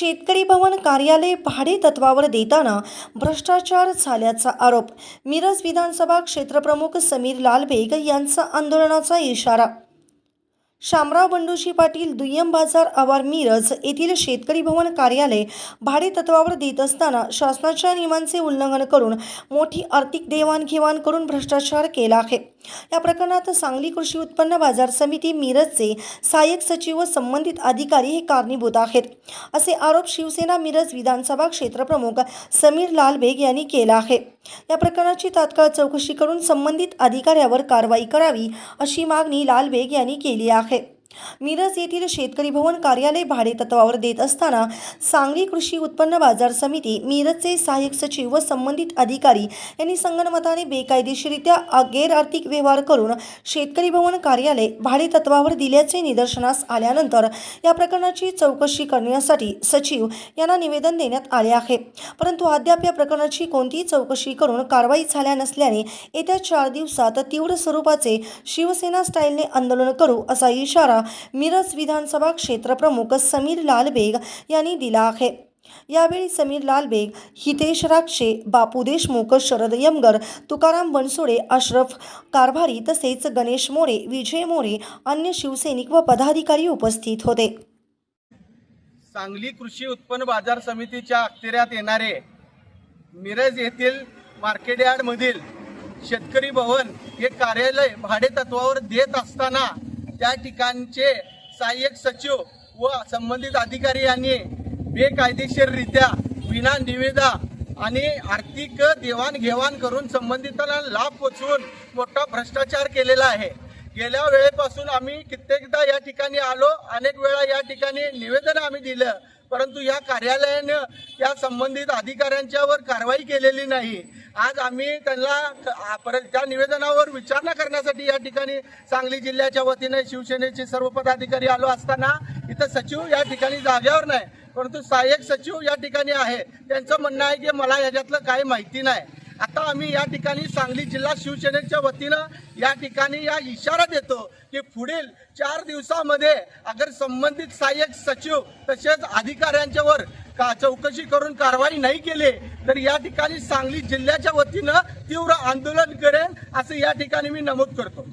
शेतकरी भवन कार्यालय भाडे तत्वावर देताना भ्रष्टाचार झाल्याचा आरोप. मिरज विधानसभा क्षेत्रप्रमुख समीर लालबेग यांचा आंदोलनाचा इशारा. शामराव बंडूशी पाटील दुय्यम बाजार आवार मिरज येथील शेतकरी भवन कार्यालय भाडे तत्वावर देत असताना शासनाच्या नियमांचे उल्लंघन करून मोठी आर्थिक देवाणघेवाण करून भ्रष्टाचार केला आहे. या प्रकरणात सांगली कृषी उत्पन्न बाजार समिती मिरजचे सहाय्यक सचिव व संबंधित अधिकारी हे कारणीभूत आहेत. असे आरोप शिवसेना मिरज विधानसभा क्षेत्रप्रमुख समीर लाल बेग यांनी केला आहे. या प्रकरणाची तात्काळ चौकशी करून संबंधित अधिकाऱ्यावर कारवाई करावी अशी मागणी लाल बेग यांनी केली आहे. मिरज येथील शेतकरी भवन कार्यालय भाडे तत्वावर देत असताना सांगली कृषी उत्पन्न बाजार समिती मिरजचे सहाय्यक सचिव व संबंधित अधिकारी यांनी संगणमताने बेकायदेशीरित्या गैरआर्थिक व्यवहार करून शेतकरी भवन कार्यालय भाडे तत्वावर दिल्याचे निदर्शनास आल्यानंतर या प्रकरणाची चौकशी करण्यासाठी सचिव यांना निवेदन देण्यात आले आहे. परंतु अद्याप या प्रकरणाची कोणतीही चौकशी करून कारवाई झाल्या नसल्याने येत्या चार दिवसात तीव्र स्वरूपाचे शिवसेना स्टाईलने आंदोलन करू असा इशारा मिरज विधानसभा क्षेत्रप्रमुख समीर लाल बेग यांनी दिला आहे. यावेळी समीर लाल बेग हितेश राक्षे बापू देशमुख शरद यमगर तुकाराम बनसोडे अशरफ कारभारी तसेच गणेश मोरे विजय मोरे अन्य शिवसैनिक व पदाधिकारी उपस्थित होते. सांगली कृषी उत्पन्न बाजार समितीच्या अखत्याऱ्यात येणारे मिरज येथील मार्केट यार्ड मधील शेतकरी भवन हे कार्यालय भाडे तत्वावर देत असताना त्या ठिकाणचे सहाय्यक सचिव व संबंधित अधिकारी यांनी बेकायदेशीररित्या विना निविदा आणि आर्थिक देवाणघेवाण करून संबंधितांना लाभ पोचवून मोठा भ्रष्टाचार केलेला आहे. गेल्या वेळेपासून आम्ही कित्येकदा या ठिकाणी आलो. अनेक वेळा या ठिकाणी निवेदन आम्ही दिलं. परंतु या कार्यालयानं या संबंधित अधिकाऱ्यांच्यावर कारवाई केलेली नाही. आज आम्ही त्यांना परत त्या निवेदनावर विचारणा करण्यासाठी या ठिकाणी सांगली जिल्ह्याच्या वतीने शिवसेनेचे सर्व पदाधिकारी आलो असताना इथं सचिव या ठिकाणी जागेवर नाही परंतु सहाय्यक सचिव या ठिकाणी आहे. त्यांचं म्हणणं आहे की मला याच्यातलं काही माहिती नाही. आता आम्ही या ठिकाणी सांगली जिल्हा शिवसेनेच्या वतीनं या ठिकाणी या इशारा देतो की पुढील चार दिवसामध्ये अगर संबंधित सहाय्यक सचिव तसेच अधिकाऱ्यांच्यावर का चौकशी करून कारवाई नाही केली? तर या ठिकाणी सांगली जिल्ह्याच्या वतीनं तीव्र आंदोलन करेन असं या ठिकाणी मी नमूद करतो.